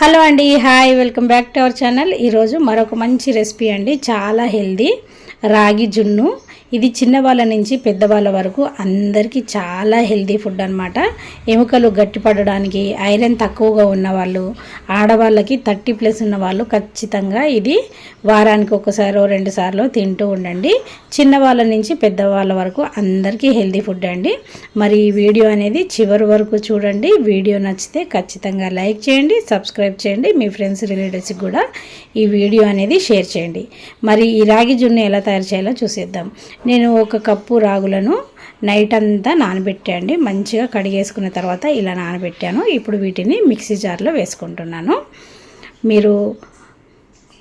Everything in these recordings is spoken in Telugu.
హలో అండి hi welcome back to our channel. ఈరోజు మరొక మంచి రెసిపీ అండి చాలా హెల్దీ. రాగి జున్ను. ఇది చిన్నవాళ్ళ నుంచి పెద్దవాళ్ళ వరకు అందరికీ చాలా హెల్దీ ఫుడ్ అనమాట ఎముకలు గట్టిపడడానికి ఐరన్ తక్కువగా ఉన్నవాళ్ళు ఆడవాళ్ళకి థర్టీ ప్లస్ ఉన్న వాళ్ళు ఖచ్చితంగా ఇది వారానికి ఒకసారో రెండు సార్లు తింటూ ఉండండి. చిన్నవాళ్ళ నుంచి పెద్దవాళ్ళ వరకు అందరికీ హెల్దీ ఫుడ్ అండి. మరి ఈ వీడియో అనేది చివరి వరకు చూడండి. వీడియో నచ్చితే ఖచ్చితంగా లైక్ చేయండి సబ్స్క్రైబ్ చేయండి మీ ఫ్రెండ్స్ రిలేటివ్స్కి కూడా ఈ వీడియో అనేది షేర్ చేయండి. మరి ఈ రాగి జున్ను ఎలా తయారు చేయాలో చూసేద్దాం. నేను ఒక కప్పు రాగులను నైట్ అంతా నానబెట్టండి మంచిగా కడిగేసుకున్న తర్వాత ఇలా నానబెట్టాను. ఇప్పుడు వీటిని మిక్సీ జార్లో వేసుకుంటున్నాను. మీరు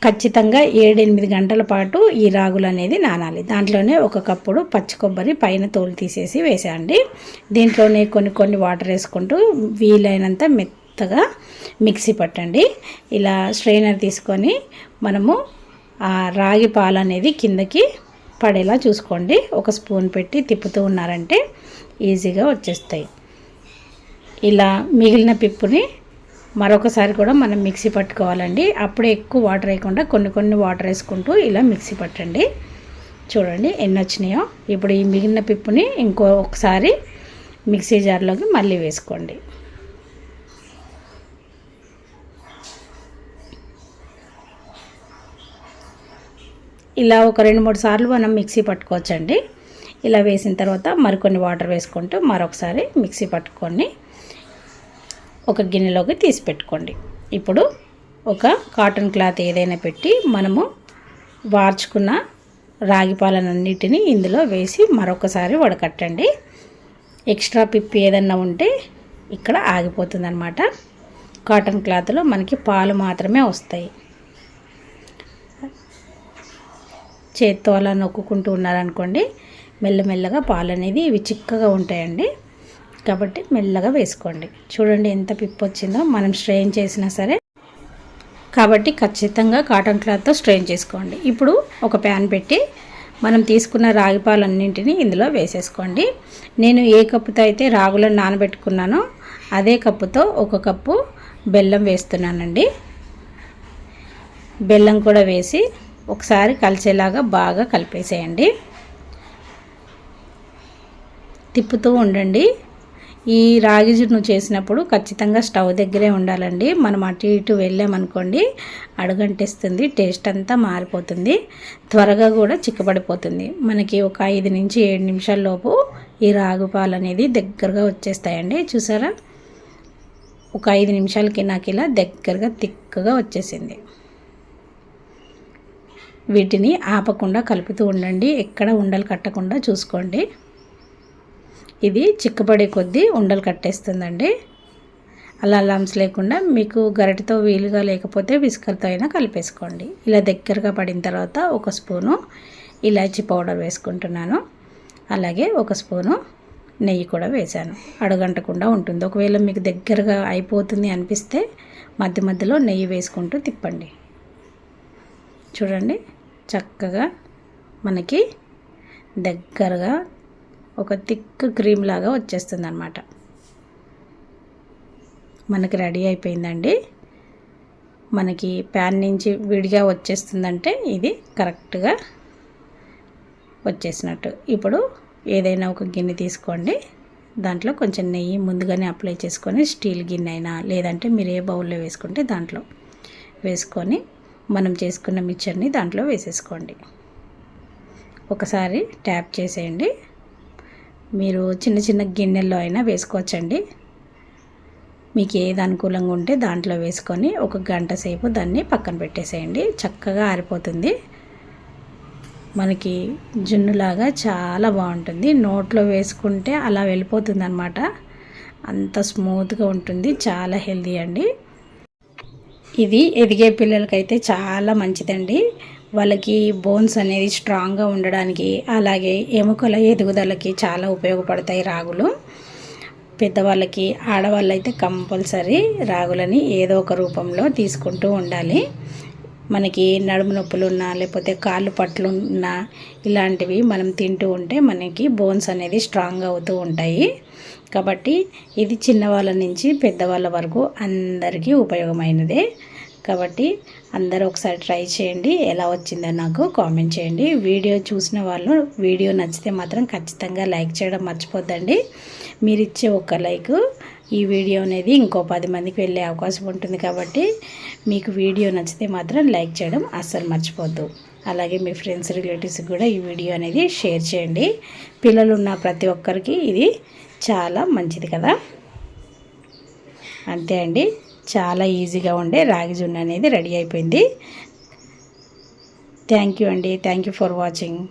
ఖచ్చితంగా ఏడెనిమిది గంటల పాటు ఈ రాగులు అనేది నానాలి. దాంట్లోనే ఒక కప్పుడు పచ్చి కొబ్బరి పైన తోలు తీసేసి వేసేయండి. దీంట్లోనే కొన్ని కొన్ని వాటర్ వేసుకుంటూ వీలైనంత మెత్తగా మిక్సీ పట్టండి. ఇలా స్ట్రైనర్ తీసుకొని మనము రాగి పాలు అనేది కిందకి పడేలా చూసుకోండి. ఒక స్పూన్ పెట్టి తిప్పుతూ ఉన్నారంటే ఈజీగా వచ్చేస్తాయి. ఇలా మిగిలిన పిప్పుని మరొకసారి కూడా మనం మిక్సీ పట్టుకోవాలండి. అప్పుడే ఎక్కువ వాటర్ వేయకుండా కొన్ని కొన్ని వాటర్ వేసుకుంటూ ఇలా మిక్సీ పట్టండి. చూడండి ఎన్ని వచ్చినాయో. ఇప్పుడు ఈ మిగిలిన పిప్పుని ఇంకో ఒకసారి మిక్సీ జార్లోకి మళ్ళీ వేసుకోండి. ఇలా ఒక రెండు మూడు సార్లు మనం మిక్సీ పట్టుకోవచ్చండి. ఇలా వేసిన తర్వాత మరికొన్ని వాటర్ వేసుకుంటూ మరొకసారి మిక్సీ పట్టుకొని ఒక గిన్నెలోకి తీసి పెట్టుకోండి. ఇప్పుడు ఒక కాటన్ క్లాత్ ఏదైనా పెట్టి మనము వార్చుకున్న రాగి పాలనన్నిటిని ఇందులో వేసి మరొకసారి వడకట్టండి. ఎక్స్ట్రా పిప్పి ఏదన్నా ఉంటే ఇక్కడ ఆగిపోతుందన్నమాట. కాటన్ క్లాత్లో మనకి పాలు మాత్రమే వస్తాయి. చేత్తో అలా నొక్కుంటూ ఉన్నారనుకోండి మెల్లమెల్లగా పాలు అనేది ఇవి చిక్కగా ఉంటాయండి. కాబట్టి మెల్లగా వేసుకోండి. చూడండి ఎంత పిప్పు వచ్చిందో మనం స్ట్రెయిన్ చేసినా సరే. కాబట్టి ఖచ్చితంగా కాటన్ క్లాత్తో స్ట్రెయిన్ చేసుకోండి. ఇప్పుడు ఒక ప్యాన్ పెట్టి మనం తీసుకున్న రాగి పాలన్నింటినీ ఇందులో వేసేసుకోండి. నేను ఏ కప్పుతో అయితే రాగులను నానబెట్టుకున్నానో అదే కప్పుతో ఒక కప్పు బెల్లం వేస్తున్నానండి. బెల్లం కూడా వేసి ఒకసారి కలిసేలాగా బాగా కలిపేసేయండి. తిప్పుతూ ఉండండి. ఈ రాగి జున్ను చేసినప్పుడు ఖచ్చితంగా స్టవ్ దగ్గరే ఉండాలండి. మనం అటు ఇటు వెళ్ళామనుకోండి అడుగంటేస్తుంది టేస్ట్ అంతా మారిపోతుంది త్వరగా కూడా చిక్కబడిపోతుంది. మనకి ఒక ఐదు నుంచి ఏడు నిమిషాల లోపు ఈ రాగు పాలు అనేది దగ్గరగా వచ్చేస్తాయండి. చూసారా? ఒక ఐదు నిమిషాలకి నాకు ఇలా దగ్గరగా తిక్కగా వచ్చేసింది. వీటిని ఆపకుండా కలుపుతూ ఉండండి. ఎక్కడ ఉండలు కట్టకుండా చూసుకోండి. ఇది చిక్కబడే కొద్దీ ఉండలు కట్టేస్తుందండి. అలా లంప్స్ లేకుండా మీకు గరిటతో వీలుగా లేకపోతే విసుకలతో అయినా కలిపేసుకోండి. ఇలా దగ్గరగా పడిన తర్వాత ఒక స్పూను ఇలాచీ పౌడర్ వేసుకుంటున్నాను. అలాగే ఒక స్పూను నెయ్యి కూడా వేశాను. అడగంటకుండా ఉంటుంది. ఒకవేళ మీకు దగ్గరగా అయిపోతుంది అనిపిస్తే మధ్య మధ్యలో నెయ్యి వేసుకుంటూ తిప్పండి. చూడండి. చక్కగా మనకి దగ్గరగా ఒక థిక్ క్రీమ్ లాగా వచ్చేస్తుంది అనమాట మనకి రెడీ అయిపోయిందండి. మనకి ప్యాన్ నుంచి విడిగా వచ్చేస్తుందంటే ఇది కరెక్ట్గా వచ్చేసినట్టు. ఇప్పుడు ఏదైనా ఒక గిన్నె తీసుకోండి. దాంట్లో కొంచెం నెయ్యి ముందుగానే అప్లై చేసుకొని స్టీల్ గిన్నె అయినా లేదంటే మీరు ఏ బౌల్లో వేసుకుంటే దాంట్లో వేసుకొని మనం చేసుకున్న మిక్చర్ని దాంట్లో వేసేసుకోండి. ఒకసారి ట్యాప్ చేసేయండి. మీరు చిన్న చిన్న గిన్నెల్లో అయినా వేసుకోవచ్చండి. మీకు ఏది అనుకూలంగా ఉంటే దాంట్లో వేసుకొని ఒక గంట సేపు దాన్ని పక్కన పెట్టేసేయండి. చక్కగా ఆరిపోతుంది. మనకి జున్నులాగా చాలా బాగుంటుంది. నోట్లో వేసుకుంటే అలా వెళ్ళిపోతుంది అనమాట అంత స్మూత్గా ఉంటుంది. చాలా హెల్దీ అండి. ఇది ఎదిగే పిల్లలకైతే చాలా మంచిదండి. వాళ్ళకి బోన్స్ అనేది స్ట్రాంగ్గా ఉండడానికి అలాగే ఎముకల ఎదుగుదలకి చాలా ఉపయోగపడతాయి రాగులు. పెద్దవాళ్ళకి ఆడవాళ్ళైతే కంపల్సరీ రాగులని ఏదో ఒక రూపంలో తీసుకుంటూ ఉండాలి. మనకి నడుము నొప్పులు ఉన్నా లేకపోతే కాళ్ళు పట్లు ఉన్నా ఇలాంటివి మనం తింటూ ఉంటే మనకి బోన్స్ అనేది స్ట్రాంగ్ అవుతూ ఉంటాయి. కాబట్టి ఇది చిన్నవాళ్ళ నుంచి పెద్దవాళ్ళ వరకు అందరికీ ఉపయోగమైనదే. కాబట్టి అందరూ ఒకసారి ట్రై చేయండి. ఎలా వచ్చిందో నాకు కామెంట్ చేయండి. వీడియో చూసిన వాళ్ళు వీడియో నచ్చితే మాత్రం ఖచ్చితంగా లైక్ చేయడం మర్చిపోద్దండి. మీరు ఇచ్చే ఒక లైక్ ఈ వీడియో అనేది ఇంకో పది మందికి వెళ్ళే అవకాశం ఉంటుంది కాబట్టి మీకు వీడియో నచ్చితే మాత్రం లైక్ చేయడం అస్సలు మర్చిపోద్దు. అలాగే మీ ఫ్రెండ్స్ రిలేటివ్స్కి కూడా ఈ వీడియో అనేది షేర్ చేయండి. పిల్లలు ఉన్న ప్రతి ఒక్కరికి ఇది చాలా మంచిది కదా. అంతే అండి. చాలా ఈజీగా ఉండే రాగి జున్ను అనేది రెడీ అయిపోయింది. థ్యాంక్ యూ అండి. Thank you for watching.